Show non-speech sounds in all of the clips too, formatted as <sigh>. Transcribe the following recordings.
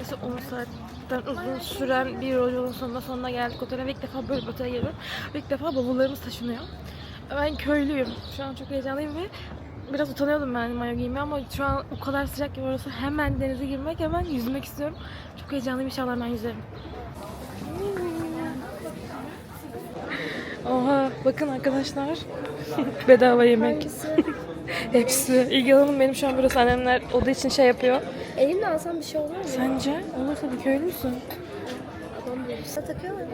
Neredeyse 10 saatten uzun süren bir yolculuğun sonunda sonuna geldik otele ve ilk defa böyle bir otele geliyorum. İlk defa bavullarımız taşınıyor. Ben köylüyüm. Şu an çok heyecanlıyım ve biraz utanıyordum ben mayo giymeye ama şu an o kadar sıcak ki orası hemen denize girmek hemen yüzmek istiyorum. Çok heyecanlıyım inşallah ben yüzerim. Oha bakın arkadaşlar. <laughs> Bedava yemek. Hepsi. İlgi alanım benim şu an burası annemler oda için şey yapıyor. Elimle alsam bir şey olur mu? Sence? Olur tabii köylü müsün? Tamam böyle. Sana takıyorlar?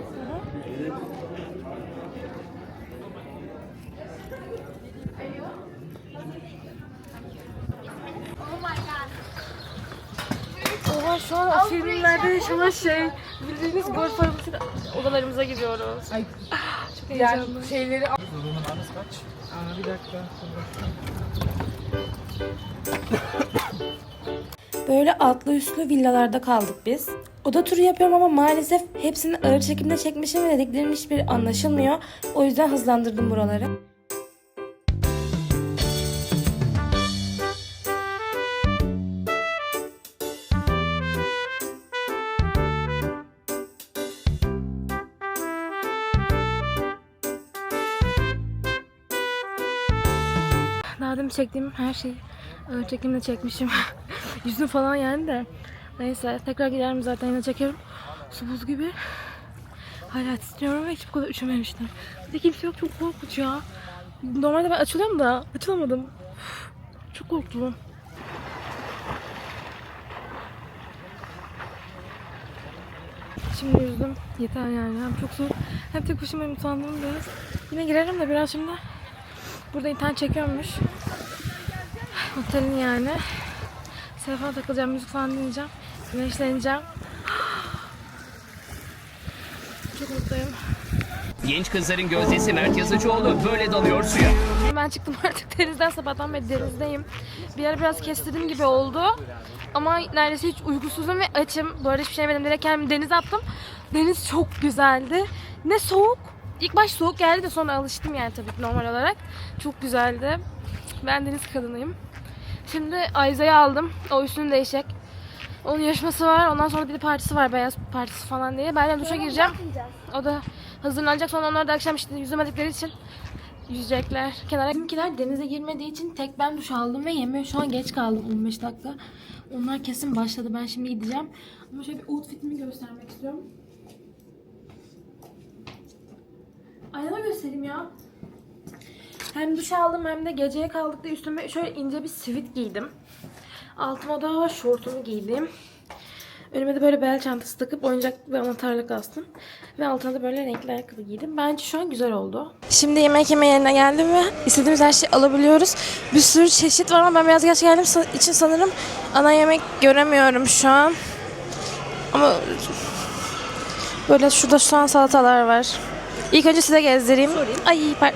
Oha şu an o filmlerde yaşanan şey bildiğiniz golf arabasıyla odalarımıza gidiyoruz. Ay. Çok heyecanlı. Şeyleri numaranız kaç? Aa, bir dakika. Böyle altlı üstlü villalarda kaldık biz. Oda turu yapıyorum ama maalesef hepsini ağır çekimde çekmişim ve dediklerim hiçbir anlaşılmıyor. O yüzden hızlandırdım buraları. Çektiğim her şeyi ağır çekimde çekmişim. <laughs> Yüzüm falan yani de. Neyse tekrar giderim zaten yine çekerim. Su buz gibi. Hala titriyorum ve hiç bu kadar üşümemiştim. Bir de kimse yok çok korkunç ya. Normalde ben açılıyorum da açılamadım. Çok korktum. Şimdi yüzdüm. Yeter yani. Hem çok soğuk hem tek başıma utandım biraz. Yine girerim de biraz şimdi. Burada internet çekiyormuş. Otelin yani. Telefona takılacağım, müzik falan dinleyeceğim. Güneşleneceğim. Çok mutluyum. Genç kızların gözdesi Mert Yazıcıoğlu böyle dalıyor suya. Ben çıktım artık denizden sabahtan beri denizdeyim. Bir ara biraz kestirdim gibi oldu. Ama neredeyse hiç uykusuzum ve açım. Bu arada hiçbir şey yemedim. Direkt kendimi denize attım. Deniz çok güzeldi. Ne soğuk. İlk baş soğuk geldi de sonra alıştım yani tabii ki normal olarak. Çok güzeldi. Ben deniz kadınıyım. Şimdi Ayza'yı aldım. O üstünü değişecek. Onun yarışması var. Ondan sonra bir de partisi var. Beyaz partisi falan diye. Ben de duşa gireceğim. O da hazırlanacak. Sonra onlar da akşam işte yüzemedikleri için yüzecekler. Kenara bizimkiler denize girmediği için tek ben duş aldım ve yemeğe şu an geç kaldım 15 dakika. Onlar kesin başladı. Ben şimdi gideceğim. Ama şöyle bir outfitimi göstermek istiyorum. Aynada göstereyim ya. Hem duş aldım hem de geceye kaldık da üstüme şöyle ince bir sivit giydim. Altıma da şortumu giydim. Önüme de böyle bel çantası takıp oyuncak ve anahtarlık astım. Ve altına da böyle renkli ayakkabı giydim. Bence şu an güzel oldu. Şimdi yemek yeme yerine geldim ve istediğimiz her şeyi alabiliyoruz. Bir sürü çeşit var ama ben biraz geç geldiğim için sanırım ana yemek göremiyorum şu an. Ama böyle şurada şu an salatalar var. İlk önce size gezdireyim. Ay par-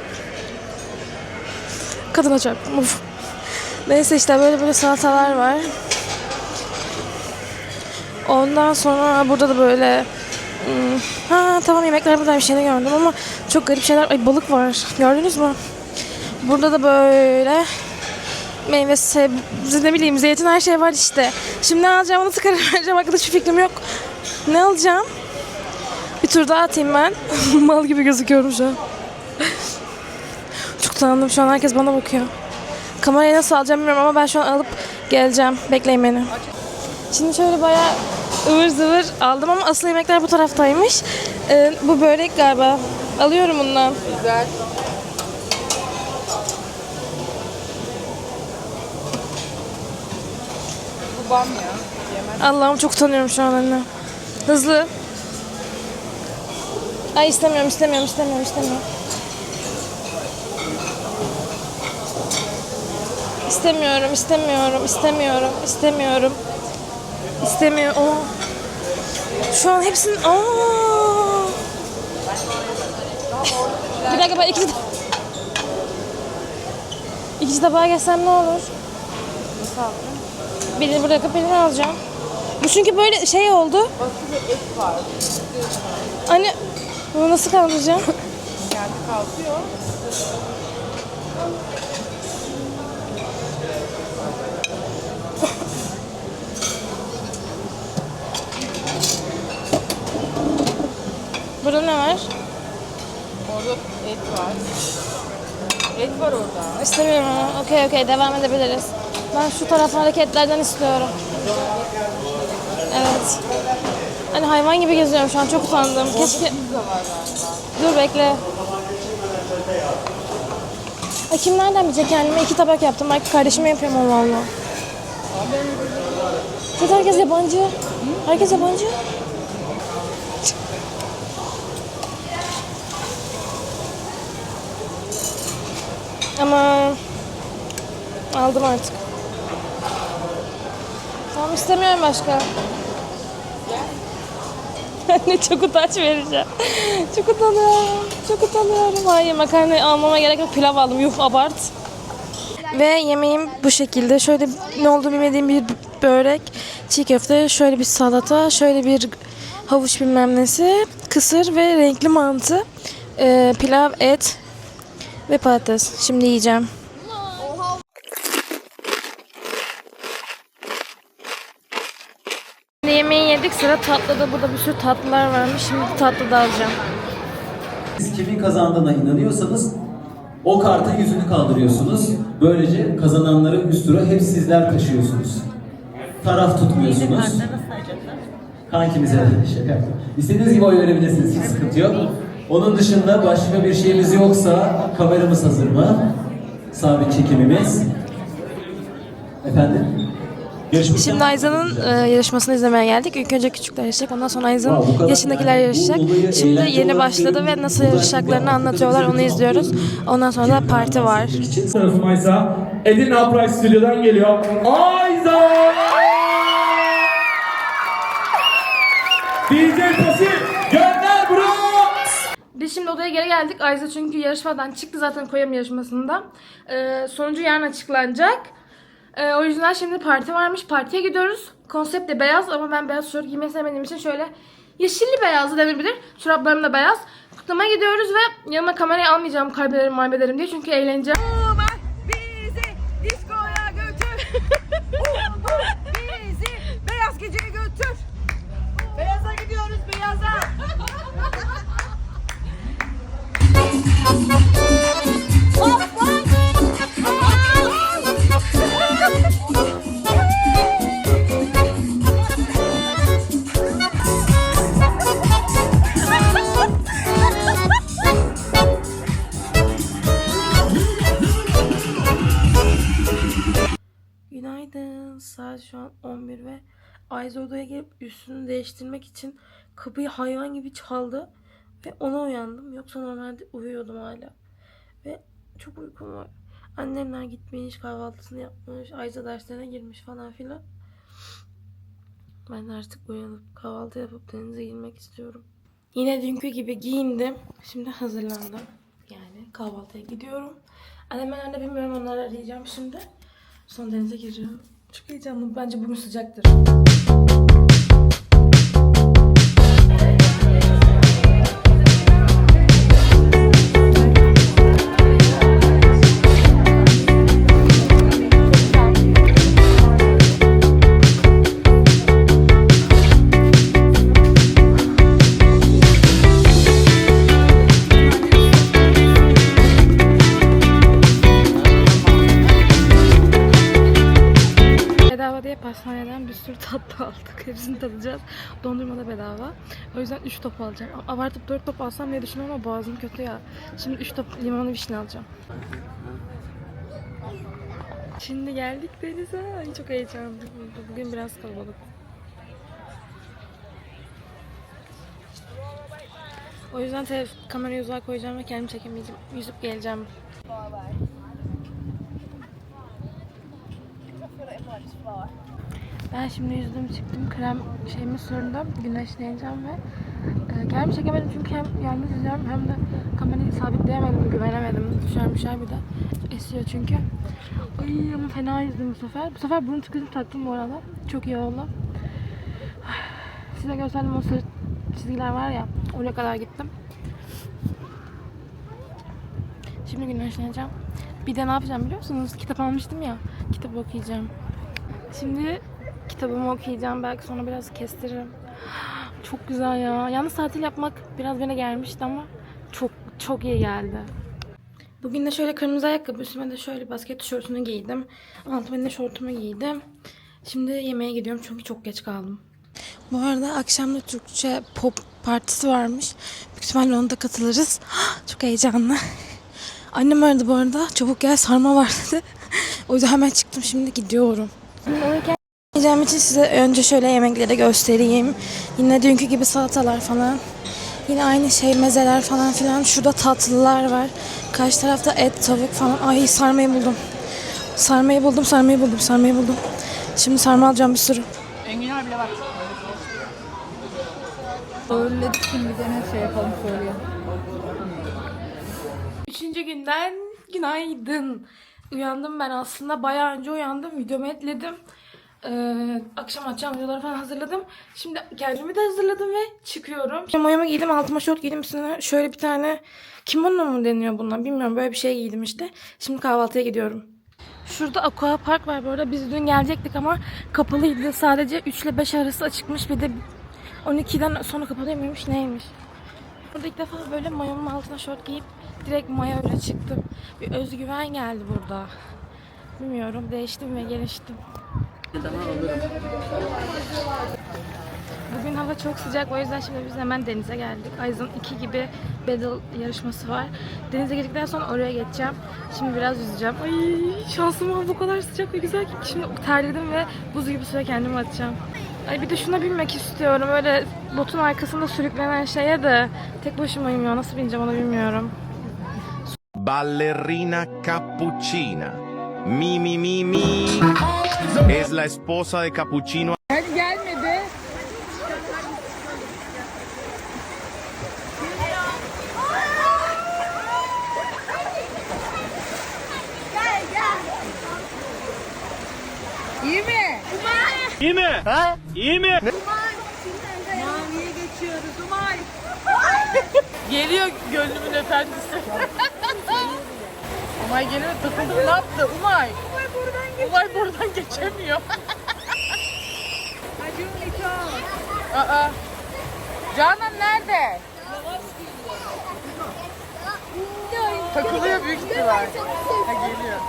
Kadına çarptım. Of. Neyse işte böyle böyle salatalar var. Ondan sonra burada da böyle hmm, ha tamam yemekler burada bir şeyler gördüm ama çok garip şeyler. Ay balık var. Gördünüz mü? Burada da böyle meyve sebze ne bileyim zeytin her şey var işte. Şimdi ne alacağımı nasıl karar <laughs> vereceğim hakkında hiçbir fikrim yok. Ne alacağım? Bir tur daha atayım ben. <laughs> Mal gibi gözüküyorum şu an. Utandım şu an herkes bana bakıyor. Kamerayı nasıl alacağım bilmiyorum ama ben şu an alıp geleceğim. Bekleyin beni. Şimdi şöyle bayağı ıvır zıvır aldım ama asıl yemekler bu taraftaymış. Ee, bu börek galiba. Alıyorum bundan. Güzel. Bu bam ya. Yemez. Allah'ım çok utanıyorum şu an anne. Hızlı. Ay istemiyorum, istemiyorum, istemiyorum, istemiyorum. İstemiyorum, istemiyorum, istemiyorum, istemiyorum. İstemiyor. Aa. Şu an hepsinin... Aa. Bir dakika ben ikinci... İkinci tabağa geçsem ne olur? Birini bırakıp birini alacağım. Bu çünkü böyle şey oldu. Hani bunu nasıl kaldıracağım? Kendi kalkıyor. tane var. Orada et var. Et var orada. İstemiyorum onu. Okey okey devam edebiliriz. Ben şu taraftan hareketlerden istiyorum. Evet. Hani hayvan gibi geziyorum şu an çok utandım. Keşke... Dur bekle. Ay kim nereden bilecek kendime iki tabak yaptım. Belki kardeşime yapıyorum Allah Allah. Zaten herkes yabancı. Herkes yabancı. Ama aldım artık. Tamam istemiyorum başka. <laughs> Anne çok utanç vereceğim. Çok utanıyorum. Çok utanıyorum. Hayır makarna almama gerek yok. Pilav aldım. Yuh abart. Ve yemeğim bu şekilde. Şöyle ne olduğunu bilmediğim bir börek, çiğ köfte, şöyle bir salata, şöyle bir havuç bilmem nesi, kısır ve renkli mantı, ee, pilav, et ve patates. Şimdi yiyeceğim. Şimdi yemeği yedik. Sıra tatlıda. Burada bir sürü tatlılar varmış. Şimdi tatlı da alacağım. Siz kimin kazandığına inanıyorsanız o kartın yüzünü kaldırıyorsunuz. Böylece kazananları üst tura hep sizler taşıyorsunuz. Taraf tutmuyorsunuz. Kankimize şaka. İstediğiniz gibi oy verebilirsiniz. Hiç sıkıntı yok. Onun dışında başka bir şeyimiz yoksa kameramız hazır mı? Sabit çekimimiz. Efendim? Yarışmacı- Şimdi Ayza'nın e, yarışmasını izlemeye geldik. İlk önce küçükler yarışacak. Ondan sonra Ayza'nın yaşındakiler yani. yarışacak. Şimdi yeni başladı ve nasıl yarışacaklarını anlatıyorlar. Onu izliyoruz. Ondan sonra da parti var. sırasıysa Edirne Upright Stüdyo'dan geliyor. Ayza! DJ Pasif! Biz şimdi odaya geri geldik. Ayza çünkü yarışmadan çıktı zaten koyam yarışmasında. Ee, sonucu yarın açıklanacak. Ee, o yüzden şimdi parti varmış. Partiye gidiyoruz. Konsept de beyaz ama ben beyaz tişört giymeyi sevmediğim için şöyle yeşilli beyazlı denebilir. Çoraplarım da beyaz. Kutlamaya gidiyoruz ve yanıma kamerayı almayacağım kaybederim maybederim diye çünkü eğleneceğim. Bizi diskoya götür. <laughs> Bizi beyaz geceye götür. Beyaza gidiyoruz beyaza. <laughs> Günaydın. Saat şu an 11 ve Ayza gelip üstünü değiştirmek için kapıyı hayvan gibi çaldı. Ve ona uyandım. Yoksa normalde uyuyordum hala. Ve çok uykum var. Annemler gitmiş, kahvaltısını yapmış, Ayza derslerine girmiş falan filan. Ben de artık uyanıp kahvaltı yapıp denize girmek istiyorum. Yine dünkü gibi giyindim. Şimdi hazırlandım. Yani kahvaltıya gidiyorum. Annem nerede bilmiyorum onları arayacağım şimdi. Son denize gireceğim. Çok heyecanlıyım. Bence bugün sıcaktır. Tatlı aldık. Hepsini tadacağız. Dondurma da bedava. O yüzden 3 top alacağım. Abartıp 4 top alsam diye düşünüyorum ama boğazım kötü ya. Şimdi 3 top limonlu vişne alacağım. Şimdi geldik denize. Ay çok heyecanlıyım. Bugün biraz kalabalık. O yüzden kamerayı uzağa koyacağım ve kendimi çekemeyeceğim. Yüzüp geleceğim. Ben şimdi yüzdüm çıktım krem şeyimi sürdüm güneşleneceğim ve e, kendimi çekemedim çünkü hem yalnız yüzüyorum hem de kamerayı sabitleyemedim güvenemedim. Düşer düşer bir de esiyor çünkü. Ay ama fena yüzdüm bu sefer. Bu sefer burun tıkacı taktım bu arada. Çok iyi oldu. Size gösterdim o sarı çizgiler var ya oraya kadar gittim. Şimdi güneşleneceğim bir de ne yapacağım biliyor musunuz? Kitap almıştım ya kitap okuyacağım. Şimdi kitabımı okuyacağım. Belki sonra biraz kestiririm. <gasps> Çok güzel ya. Yalnız tatil yapmak biraz beni gelmişti ama çok çok iyi geldi. Bugün de şöyle kırmızı ayakkabı üstüme de şöyle basket tişörtünü giydim. Altıma de şortumu giydim. Şimdi yemeğe gidiyorum çünkü çok geç kaldım. Bu arada akşam da Türkçe pop partisi varmış. Büyük ihtimalle ona da katılırız. <gasps> Çok heyecanlı. Annem aradı bu arada. Çabuk gel sarma var dedi. <laughs> O yüzden hemen çıktım şimdi gidiyorum. Yiyeceğim için size önce şöyle yemekleri göstereyim. Yine dünkü gibi salatalar falan. Yine aynı şey mezeler falan filan. Şurada tatlılar var. Karşı tarafta et, tavuk falan. Ay sarmayı buldum. Sarmayı buldum, sarmayı buldum, sarmayı buldum. Şimdi sarma alacağım bir sürü. Enginar bile var. Söyledik şimdi bir de ne şey yapalım söyleyelim. Üçüncü günden günaydın. Uyandım ben aslında bayağı önce uyandım. Videomu etledim. Ee, akşam açacağım videoları falan hazırladım. Şimdi kendimi de hazırladım ve çıkıyorum. Şimdi Mayomu giydim, altıma şort giydim. Üstüne şöyle bir tane kimono mu deniyor bunlar bilmiyorum. Böyle bir şey giydim işte. Şimdi kahvaltıya gidiyorum. Şurada aqua park var bu. Biz dün gelecektik ama kapalıydı. Sadece 3 ile 5 arası açıkmış. Bir de 12'den sonra kapalıymış neymiş. Burada ilk defa böyle mayomun altına şort giyip direkt mayo ile çıktım. Bir özgüven geldi burada. Bilmiyorum değiştim ve geliştim. Bugün hava çok sıcak o yüzden şimdi biz hemen denize geldik. Ayzın 2 gibi battle yarışması var. Denize girdikten sonra oraya geçeceğim. Şimdi biraz yüzeceğim. Ay şansıma bu kadar sıcak ve güzel ki şimdi terledim ve buz gibi suya kendimi atacağım. Ay bir de şuna binmek istiyorum. Öyle botun arkasında sürüklenen şeye de tek başımayım ya. Nasıl bineceğim onu bilmiyorum. Ballerina Cappuccina. Mi mi mi mi. Es la esposa de. Hadi gelmedi. İyi mi? İyi mi? Ha? İyi mi? Maviye geçiyoruz Umay. Geliyor gönlümün efendisi. <laughs> Umay geliyor takıldı ne yaptı Umay? Umay buradan geçemiyor. Aa. Canan nerede? Takılıyor büyük ihtimal. Ha geliyor.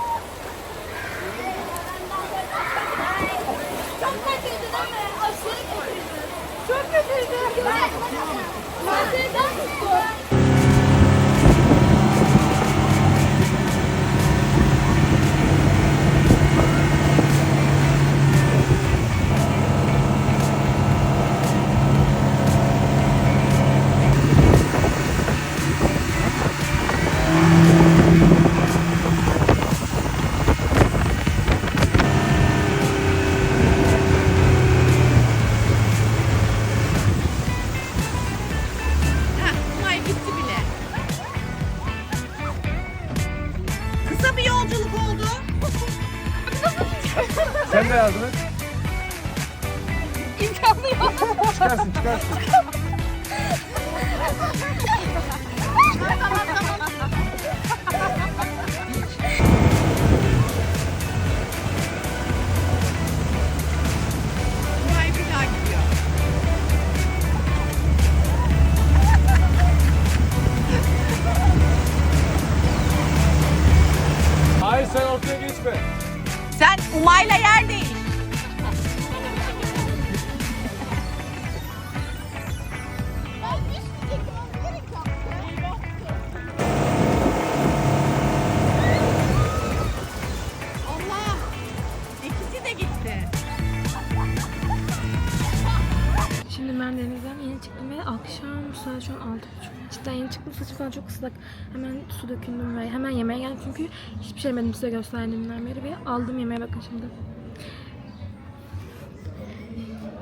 Çok ıslak. Hemen su dökündüm ve hemen yemeğe geldim çünkü hiçbir şey yemedim size gösterdiğimden beri ve aldım yemeğe bakın şimdi.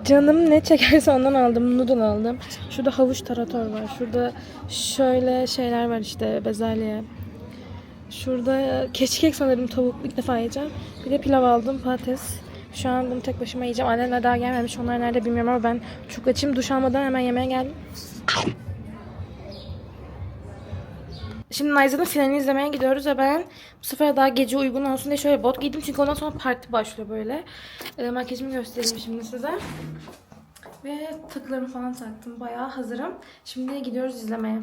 Canım ne çekerse ondan aldım. Noodle aldım. Şurada havuç tarator var. Şurada şöyle şeyler var işte bezelye. Şurada keşkek sanırım tavuk ilk defa yiyeceğim. Bir de pilav aldım patates. Şu an bunu tek başıma yiyeceğim. Annemler daha gelmemiş. Onlar nerede bilmiyorum ama ben çok açım. Duş almadan hemen yemeğe geldim. Şimdi Nayza'nın finalini izlemeye gidiyoruz ve ben bu sefer daha gece uygun olsun diye şöyle bot giydim. Çünkü ondan sonra parti başlıyor böyle. E, makyajımı göstereyim şimdi size. Ve takılarımı falan taktım. Bayağı hazırım. Şimdi gidiyoruz izlemeye.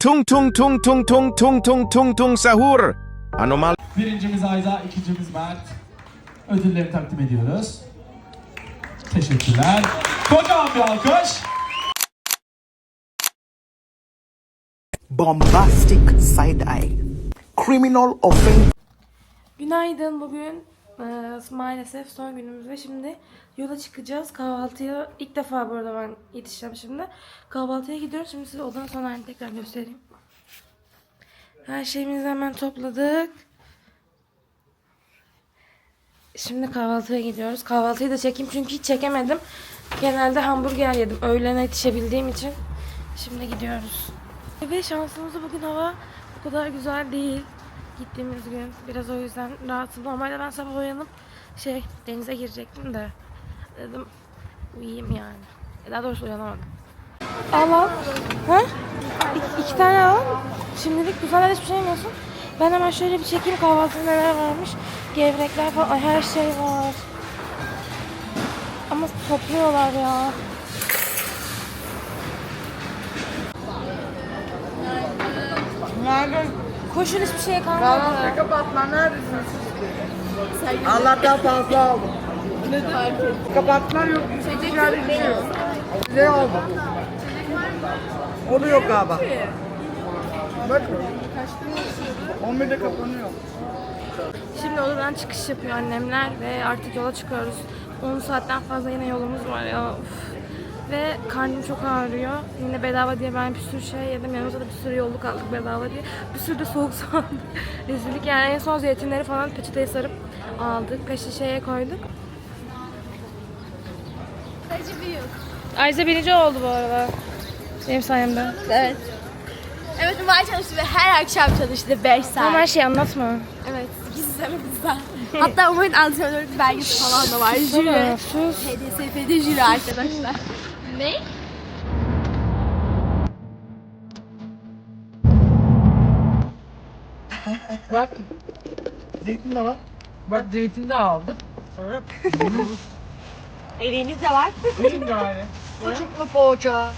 Tung tung tung tung tung tung tung tung tung sahur. Anomal Birincimiz Ayda, ikincimiz Mert. Ödülleri takdim ediyoruz. Teşekkürler. Kocaman bir alkış. Bombastic side eye, criminal offense. Günaydın. Bugün e, maalesef son günümüz ve şimdi yola çıkacağız. Kahvaltıya ilk defa bu arada ben yetişeceğim şimdi. Kahvaltıya gidiyoruz. Şimdi size odanın son halini tekrar göstereyim. Her şeyimizi hemen topladık. Şimdi kahvaltıya gidiyoruz. Kahvaltıyı da çekeyim çünkü hiç çekemedim. Genelde hamburger yedim. Öğlene yetişebildiğim için. Şimdi gidiyoruz. Ve şansımızda bugün hava bu kadar güzel değil. Gittiğimiz gün. Biraz o yüzden rahatım. Normalde ben sabah uyanıp şey denize girecektim de dedim uyuyayım yani. E, Daha doğrusu uyanamadım. Al al. Ha? İki, iki tane al. Şimdilik güzel hiçbir şey yemiyorsun. Ben hemen şöyle bir çekeyim kahvaltıda neler varmış. Gevrekler falan. Her şey var. Ama topluyorlar ya. Nerede? Koşun hiçbir şey kalmadı. Kapatma neredesiniz? Allah'tan fazla aldım. Ne fark et? Kapatma yok. Çekecek bir şey yok. Ne oldu? O da yok galiba. Bakın. 11'de kapanıyor. Şimdi odadan çıkış yapıyor annemler ve artık yola çıkıyoruz. 10 saatten fazla yine yolumuz var ya. Uf. Ve karnım çok ağrıyor. Yine bedava diye ben bir sürü şey yedim. Yanımızda da bir sürü yolluk aldık bedava diye. Bir sürü de soğuk <laughs> aldık. Rezillik yani en son zeytinleri falan peçeteye sarıp aldık. Peşi şeye koyduk. Acı büyük. Ayşe birinci oldu bu arada. Benim sayemde. Evet. Evet Umay çalıştı ve her akşam çalıştı 5 saat. Ama her şeyi anlatma. Evet. Gizli bizden. Hatta Umay'ın antrenörlük belgesi falan da var. Jüri. HDSF'de jüri arkadaşlar. Ne? Bak. Zeytin de var. Bak zeytin de aldım. <laughs> Elinizde var. Benim de öyle. Sucuklu poğaça.